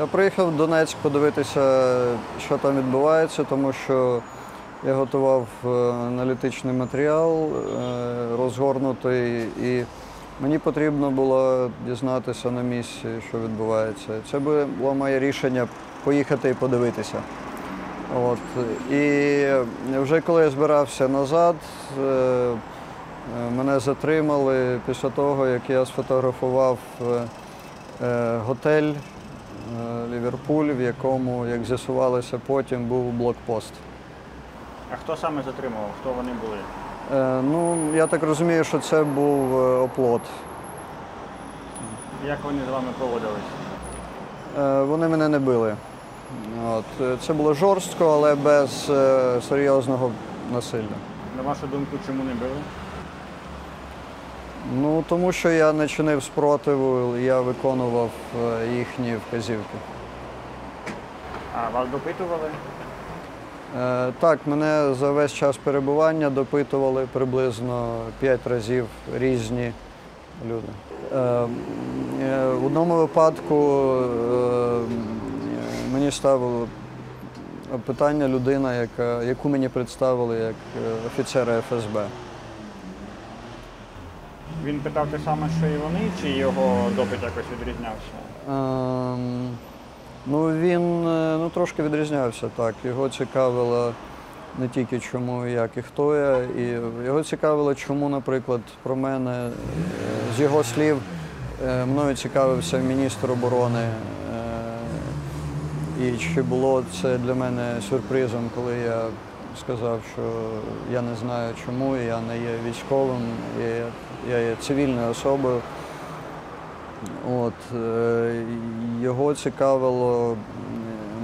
Я приїхав в Донецьк подивитися, що там відбувається, тому що я готував е, аналітичний матеріал, е, розгорнутий, і мені потрібно було дізнатися на місці, що відбувається. Це було моє рішення поїхати і подивитися. От. І вже коли я збирався назад, е, мене затримали після того, як я сфотографував готель Ліверпуль, в якому, як з'ясувалося, потім був блокпост. А хто саме затримував? Хто вони були? Е, Ну, я так розумію, що це був е, оплот. Як вони з вами поводились? Е, Вони мене не били. От. е, Це було жорстко, але без е, серйозного насилля. На вашу думку, чому не били? Ну, тому що я не чинив спротиву, я виконував е, їхні вказівки. А вас допитували? Е, Так, мене за весь час перебування допитували приблизно 5 разів різні люди. Е, е, В одному випадку е, мені ставило питання людина, яка, яку мені представили як е, офіцера ФСБ. Він питав те саме, що і вони, чи його допит якось відрізнявся? Ем, Ну, він е, ну, трошки відрізнявся так. Його цікавило не тільки чому, як і хто я, і його цікавило, чому, наприклад, про мене, е, з його слів, е, мною цікавився міністр оборони. І чи було це для мене сюрпризом, коли я сказав, що я не знаю чому, я не є військовим, я, є цивільною особою. От, е, його цікавило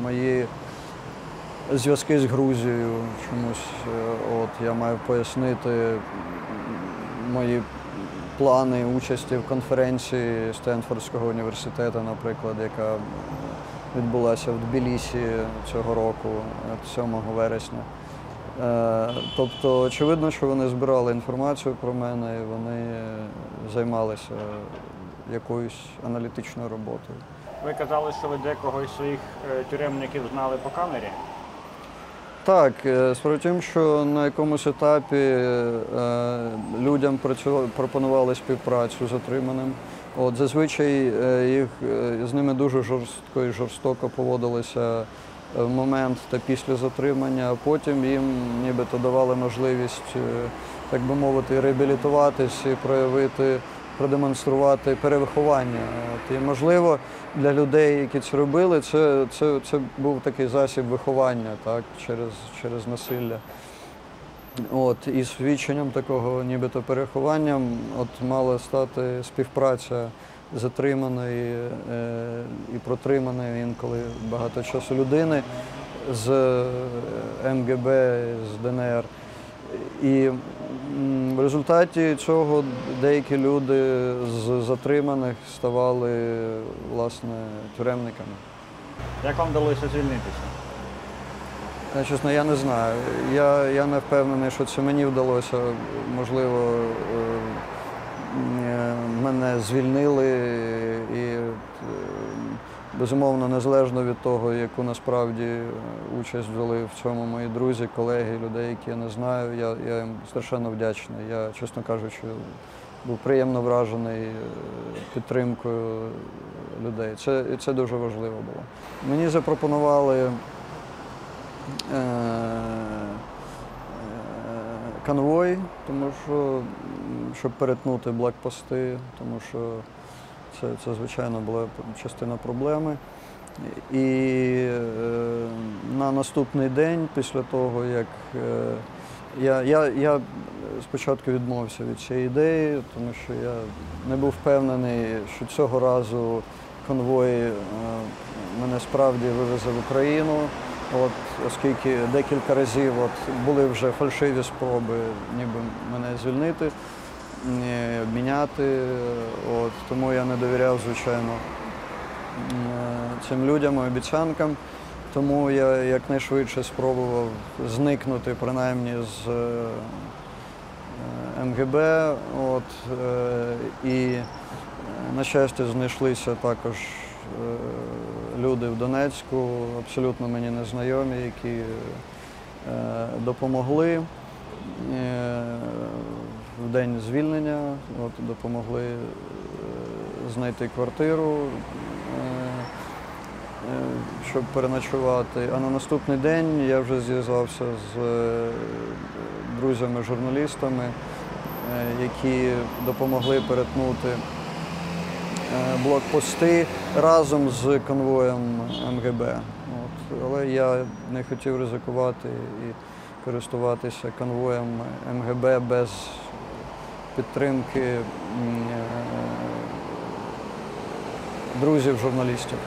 мої зв'язки з Грузією чомусь. е, От, я маю пояснити мої плани участі в конференції Стенфордського університету, наприклад, яка відбулася в Тбілісі цього року, е, 7 вересня. Е, Тобто, очевидно, що вони збирали інформацію про мене і вони займалися якоюсь аналітичною роботою. Ви казали, що ви декого із своїх е, тюремників знали по камері. Так, е, справа в тім, що на якомусь етапі людям пропонували співпрацю з затриманим. От, зазвичай їх, з ними дуже жорстко і жорстоко поводилися в момент та після затримання, а потім їм нібито давали можливість, е, так би мовити, реабілітуватись і проявити, продемонструвати перевиховання. І можливо, для людей, які це робили, це, це, це був такий засіб виховання так, через, через насилля. От, і свідченням такого нібито перехованням от мала стати співпраця затриманої е, і протриманої інколи багато часу людини з е, МГБ, з ДНР. І в результаті цього деякі люди з затриманих ставали власне тюремниками. Як вам вдалося звільнитися? Я, чесно, я не знаю. Я, я не впевнений, що це мені вдалося. Можливо, е, е, мене звільнили і е, безумовно, незалежно від того, яку насправді е, участь взяли в цьому мої друзі, колеги, людей, які я не знаю. Я, я їм страшенно вдячний. Я, чесно кажучи, був приємно вражений е, підтримкою людей. Це, це дуже важливо було. Мені запропонували е, е, конвой, тому що щоб перетнути блокпости, тому що це, це звичайно була частина проблеми. І е, на наступний день, після того, як е, я, я, я спочатку відмовився від цієї ідеї, тому що я не був впевнений, що цього разу конвой е, мене справді вивезе в Україну. От, оскільки декілька разів от, були вже фальшиві спроби ніби мене звільнити, обміняти. От, тому я не довіряв, звичайно, е, цим людям і обіцянкам. Тому я якнайшвидше спробував зникнути принаймні з е, е, МГБ. От, і, на щастя, знайшлися також люди в Донецьку, абсолютно мені незнайомі, які е, допомогли е, в день звільнення, от, допомогли е, знайти квартиру, щоб переночувати. А на наступний день я вже зв'язався з друзями-журналістами, які допомогли перетнути блокпости разом з конвоєм МГБ. От. Але я не хотів ризикувати і користуватися конвоєм МГБ без підтримки е, друзів журналістів.